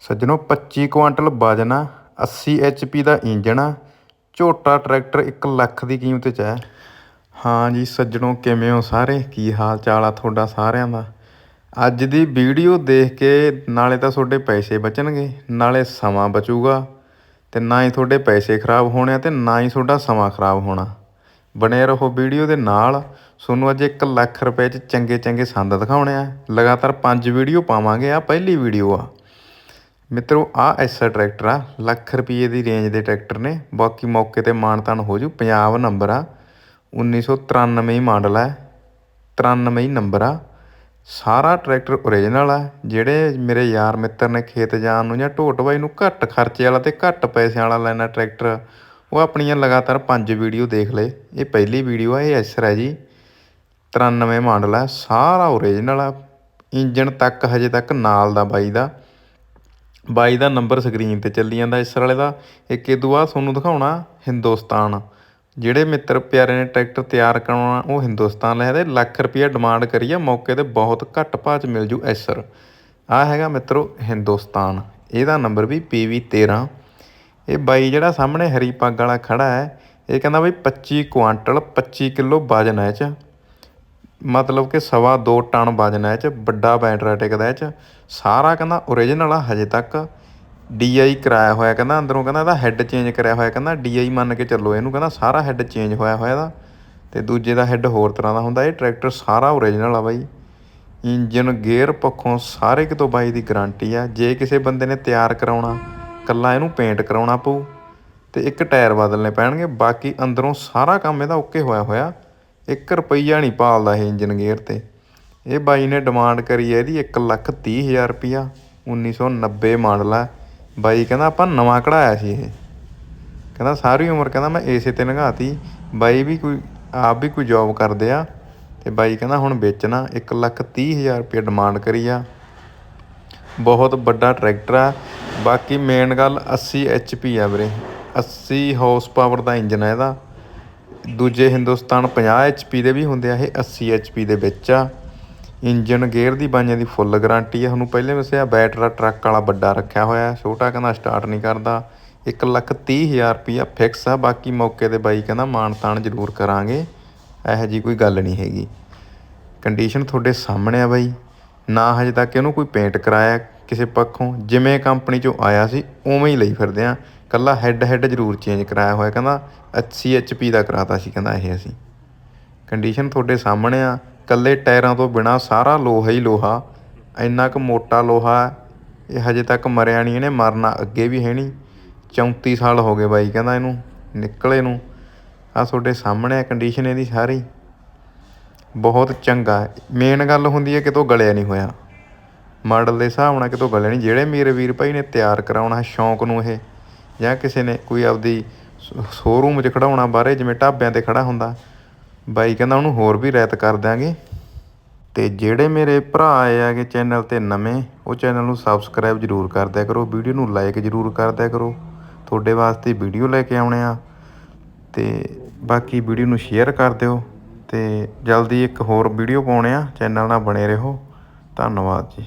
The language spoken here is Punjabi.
ਸੱਜਣੋ 25 ਕੁਆਂਟਲ ਵਜਨ ਆ 80 ਐਚਪੀ ਦਾ ਇੰਜਨ ਆ। ਝੋਟਾ ਟਰੈਕਟਰ 1 ਲੱਖ ਦੀ ਕੀਮਤ 'ਚ ਹੈ। ਹਾਂ ਜੀ, ਸੱਜਣੋ, ਕਿਵੇਂ ਹੋ ਸਾਰੇ? ਕੀ ਹਾਲ ਚਾਲ ਆ ਤੁਹਾਡਾ ਸਾਰਿਆਂ ਦਾ? ਅੱਜ ਦੀ ਵੀਡੀਓ ਦੇਖ ਕੇ ਨਾਲੇ ਤਾਂ ਤੁਹਾਡੇ ਪੈਸੇ ਬਚਣਗੇ, ਨਾਲੇ ਸਮਾਂ ਬਚੂਗਾ। ਤੇ ਨਾ ਹੀ ਤੁਹਾਡੇ ਪੈਸੇ ਖਰਾਬ ਹੋਣੇ ਆ ਤੇ ਨਾ ਹੀ ਤੁਹਾਡਾ ਸਮਾਂ ਖਰਾਬ ਹੋਣਾ। ਬਣੇ ਰਹੋ ਵੀਡੀਓ ਦੇ ਨਾਲ। ਤੁਹਾਨੂੰ ਅੱਜ 1 ਲੱਖ ਰੁਪਏ 'ਚ ਚੰਗੇ ਚੰਗੇ ਸੰਦ ਦਿਖਾਉਣੇ ਆ। ਲਗਾਤਾਰ 5 ਵੀਡੀਓ ਪਾਵਾਂਗੇ। ਆ ਪਹਿਲੀ ਵੀਡੀਓ ਆ। ਮਿੱਤਰੋ ਆ ਐਸਾ ਟਰੈਕਟਰ ਆ, ਲੱਖ ਰੁਪਏ ਦੀ ਰੇਂਜ ਦੇ ਟਰੈਕਟਰ ਨੇ। ਬਾਕੀ ਮੌਕੇ ਤੇ ਮਾਨਤਾਨ ਹੋ ਜੂ ਪੰਜਾਬ ਨੰਬਰ ਆ। 1993 ਹੀ ਮਾਡਲ ਹੈ 93 ਹੀ ਨੰਬਰ ਆ। ਸਾਰਾ ਟਰੈਕਟਰ ਓਰੀਜਨਲ ਆ, ਜਿਹੜੇ ਮੇਰੇ ਯਾਰ ਮਿੱਤਰ ਨੇ ਖੇਤ ਜਾਣ ਨੂੰ ਜਾਂ ਢੋਟ ਬਾਈ ਨੂੰ ਘੱਟ ਖਰਚੇ ਵਾਲਾ ਤੇ ਘੱਟ ਪੈਸੇ ਵਾਲਾ ਲੈਣਾ ਟਰੈਕਟਰ, ਉਹ ਆਪਣੀਆਂ ਲਗਾਤਾਰ ਪੰਜ ਵੀਡੀਓ ਦੇਖ ਲਏ। ਇਹ ਪਹਿਲੀ ਵੀਡੀਓ ਆ, ਇਹ ਐਸਰ ਹੈ ਜੀ। 93 ਮਾਡਲ ਆ, ਸਾਰਾ ਓਰੀਜਨਲ ਆ। ਇੰਜਨ ਤੱਕ ਹਜੇ ਤੱਕ ਨਾਲ ਦਾ ਬਾਈ ਦਾ। ਬਾਈ ਦਾ ਨੰਬਰ ਸਕਰੀਨ ਤੇ ਚੱਲੀ ਜਾਂਦਾ। ਇਸ ਵਾਲੇ ਦਾ ਇੱਕ ਇਦੋਂ ਬਾਅਦ ਤੁਹਾਨੂੰ ਦਿਖਾਉਣਾ, ਹਿੰਦੁਸਤਾਨ। ਜਿਹੜੇ ਮਿੱਤਰ ਪਿਆਰੇ ਨੇ ਟਰੈਕਟਰ ਤਿਆਰ ਕਰਾਉਣਾ, ਉਹ ਹਿੰਦੁਸਤਾਨ ਲੈ ਤੇ ਲੱਖ ਰੁਪਈਆ ਡਿਮਾਂਡ ਕਰੀਏ, ਮੌਕੇ ਤੇ ਬਹੁਤ ਘੱਟ ਭਾਅ 'ਚ ਮਿਲ ਜੂ ਐਸਰ ਆ ਹੈਗਾ ਮਿੱਤਰੋ ਹਿੰਦੁਸਤਾਨ। ਇਹਦਾ ਨੰਬਰ ਵੀ PV13 ਇਹ ਬਾਈ ਜਿਹੜਾ ਸਾਹਮਣੇ ਹਰੀ ਪੱਗ ਵਾਲਾ ਖੜਾ ਹੈ, ਇਹ ਕਹਿੰਦਾ ਬਈ 25 ਕੁਆਂਟਲ 25 ਕਿਲੋ ਵਜਨ ਹੈ ਇਹ 'ਚ। ਮਤਲਬ ਕਿ ਸਵਾ 2 ਟਨ ਵਜਨ ਹੈ ਇਹ 'ਚ, ਵੱਡਾ ਬੈਟਰਾ ਟਿਕਦਾ ਇਹ 'ਚ। ਸਾਰਾ ਕਹਿੰਦਾ ਓਰੀਜਨਲ ਆ, ਹਜੇ ਤੱਕ। ਡੀਆਈ ਕਰਾਇਆ ਹੋਇਆ ਕਹਿੰਦਾ, ਅੰਦਰੋਂ ਕਹਿੰਦਾ ਇਹਦਾ ਹੈੱਡ ਚੇਂਜ ਕਰਿਆ ਹੋਇਆ ਕਹਿੰਦਾ ਡੀਆਈ ਮੰਨ ਕੇ ਚੱਲੋ ਇਹਨੂੰ ਕਹਿੰਦਾ ਸਾਰਾ ਹੈੱਡ ਚੇਂਜ ਹੋਇਆ ਹੋਇਆ ਇਹਦਾ। ਤੇ ਦੂਜੇ ਦਾ ਹੈੱਡ ਹੋਰ ਤਰ੍ਹਾਂ ਦਾ ਹੁੰਦਾ, ਇਹ ਟਰੈਕਟਰ ਸਾਰਾ ਓਰੀਜਨਲ ਆ ਬਾਈ। ਇੰਜਨ ਗੇਅਰ ਪੱਖੋਂ ਸਾਰੇ ਕਿਤੋਂ ਬਾਈ ਦੀ ਗਾਰੰਟੀ ਆ। ਜੇ ਕਿਸੇ ਬੰਦੇ ਨੇ ਤਿਆਰ ਕਰਾਉਣਾ, ਕੱਲਾ ਇਹਨੂੰ ਪੇਂਟ ਕਰਾਉਣਾ ਪਊ, ਤੇ ਇੱਕ ਟਾਇਰ ਬਦਲਨੇ ਪੈਣਗੇ, ਬਾਕੀ ਅੰਦਰੋਂ ਸਾਰਾ ਕੰਮ ਇਹਦਾ ਓਕੇ ਹੋਇਆ ਹੋਇਆ। 1 ਰੁਪਈਆ ਨਹੀਂ ਪਾਲਦਾ ਇਹ ਇੰਜਨ ਗੇਅਰ ਤੇ। ਇਹ ਬਾਈ ਨੇ ਡਿਮਾਂਡ ਕਰੀ ਹੈ ਇਹਦੀ 1 ਲੱਖ 30 ਹਜ਼ਾਰ ਰੁਪਈਆ 1990 ਮਾਡਲ ਆ। ਬਾਈ ਕਹਿੰਦਾ ਆਪਾਂ ਨਵਾਂ ਕਢਾਇਆ ਸੀ ਇਹ। ਕਹਿੰਦਾ ਸਾਰੀ ਉਮਰ ਕਹਿੰਦਾ ਮੈਂ ਏਸੇ ਤੇ ਲੰਘਾਤੀ। ਬਾਈ ਵੀ ਕੋਈ, ਆਪ ਵੀ ਕੋਈ ਜੌਬ ਕਰਦੇ ਆ। ਤੇ ਬਾਈ ਕਹਿੰਦਾ ਹੁਣ ਵੇਚਣਾ 1 ਲੱਖ 30 ਹਜ਼ਾਰ ਰੁਪਏ ਡਿਮਾਂਡ ਕਰੀ ਆ। ਬਹੁਤ ਵੱਡਾ ਟਰੈਕਟਰ ਆ। ਬਾਕੀ ਮੇਨ ਗੱਲ 80 ਐਚਪੀ ਆ ਵੀਰੇ। 80 ਹਾਰਸ ਪਾਵਰ ਦਾ ਇੰਜਨ ਹੈ ਇਹਦਾ। ਦੂਜੇ ਹਿੰਦੁਸਤਾਨ 50 ਐਚਪੀ ਦੇ ਵੀ ਹੁੰਦੇ ਆ, ਇਹ 80 ਐਚਪੀ ਦੇ ਵਿੱਚ ਆ। ਇੰਜਨ ਗੇਅਰ ਦੀ ਬਾਈਆਂ ਦੀ ਫੁੱਲ ਗਾਰੰਟੀ ਆ। ਤੁਹਾਨੂੰ ਪਹਿਲੇ ਦੱਸਿਆ, ਬੈਟਰਾ ਟਰੱਕ ਵਾਲਾ ਵੱਡਾ ਰੱਖਿਆ ਹੋਇਆ ਛੋਟਾ ਕਹਿੰਦਾ ਸਟਾਰਟ ਨਹੀਂ ਕਰਦਾ। 1 ਲੱਖ 30 ਹਜ਼ਾਰ ਰੁਪਈਆ ਫਿਕਸ ਆ। ਬਾਕੀ ਮੌਕੇ ਤੇ ਬਾਈ ਕਹਿੰਦਾ ਮਾਣ ਤਾਣ ਜ਼ਰੂਰ ਕਰਾਂਗੇ। ਇਹੋ ਜੀ ਕੋਈ ਗੱਲ ਨਹੀਂ ਹੈਗੀ। ਕੰਡੀਸ਼ਨ ਤੁਹਾਡੇ ਸਾਹਮਣੇ ਆ ਬਾਈ। ਨਾ ਹਜੇ ਤੱਕ ਇਹਨੂੰ ਕੋਈ ਪੇਂਟ ਕਰਾਇਆ ਕਿਸੇ ਪੱਖੋਂ। ਜਿਵੇਂ ਕੰਪਨੀ ਚੋਂ ਆਇਆ ਸੀ, ਉਵੇਂ ਹੀ ਲਈ ਫਿਰਦੇ ਆ। ਕੱਲਾ ਹੈੱਡ ਹੈੱਡ ਜ਼ਰੂਰ ਚੇਂਜ ਕਰਾਇਆ ਹੋਇਆ, ਕਹਿੰਦਾ 80 ਐਚਪੀ ਦਾ ਕਰਾਤਾ ਸੀ, ਕਹਿੰਦਾ ਇਹ ਅਸੀਂ। ਕੰਡੀਸ਼ਨ ਤੁਹਾਡੇ ਸਾਹਮਣੇ ਆ, ਕੱਲੇ ਟਾਇਰਾਂ ਤੋਂ ਬਿਨਾ ਸਾਰਾ ਲੋਹਾ ਹੀ ਲੋਹਾ, ਇੰਨਾ ਕੁ ਮੋਟਾ ਲੋਹਾ, ਇਹ ਹਜੇ ਤੱਕ ਮਰਿਆ ਨਹੀਂ, ਇਹਨੇ ਮਰਨਾ ਅੱਗੇ ਵੀ ਹੈ ਨਹੀਂ। 34 ਸਾਲ ਹੋ ਗਏ ਬਾਈ, ਕਹਿੰਦਾ ਇਹਨੂੰ, ਨਿਕਲੇ ਨੂੰ। ਆ ਤੁਹਾਡੇ ਸਾਹਮਣੇ ਆ ਕੰਡੀਸ਼ਨ ਇਹਦੀ ਸਾਰੀ। ਬਹੁਤ ਚੰਗਾ ਮੇਨ ਗੱਲ ਹੁੰਦੀ ਹੈ ਕਿਤੋਂ ਗਲਿਆ ਨਹੀਂ ਹੋਇਆ। ਮਾਡਲ ਦੇ ਹਿਸਾਬ ਨਾਲ ਕਿਤੋਂ ਗਲਿਆ ਨਹੀਂ, ਜਿਹੜੇ ਮੇਰੇ ਵੀਰ ਭਾਈ ਨੇ ਤਿਆਰ ਕਰਾਉਣਾ, ਸ਼ੌਂਕ ਨੂੰ ਇਹ। ਜਾਂ ਕਿਸੇ ਨੇ ਕੋਈ ਆਪਦੀ ਸ਼ੋਰੂਮ 'ਚ ਖੜਾਉਣਾ, ਬਾਹਰੇ ਜਿਵੇਂ ਢਾਬਿਆਂ ਤੇ ਖੜਾ ਹੁੰਦਾ, ਬਾਈ ਕਹਿੰਦਾ ਉਹਨੂੰ ਹੋਰ ਵੀ ਰੈਤ ਕਰ ਦਿਆਂਗੇ। ਤੇ ਜਿਹੜੇ ਮੇਰੇ ਭਰਾ ਆਏ ਆਗੇ ਚੈਨਲ ਤੇ ਨਵੇਂ, ਉਹ ਚੈਨਲ ਨੂੰ ਸਬਸਕ੍ਰਾਈਬ ਜਰੂਰ ਕਰ ਦਿਆ ਕਰੋ, ਵੀਡੀਓ ਨੂੰ ਲਾਈਕ ਜਰੂਰ ਕਰ ਦਿਆ ਕਰੋ। ਤੁਹਾਡੇ ਵਾਸਤੇ ਵੀਡੀਓ ਲੈ ਕੇ ਆਉਣੇ ਆ। ਤੇ ਬਾਕੀ ਵੀਡੀਓ ਨੂੰ ਸ਼ੇਅਰ ਕਰ ਦਿਓ। ਤੇ ਜਲਦੀ ਇੱਕ ਹੋਰ ਵੀਡੀਓ ਪਾਉਣੇ ਆ, ਚੈਨਲ ਨਾਲ ਬਣੇ ਰਹੋ। ਧੰਨਵਾਦ ਜੀ।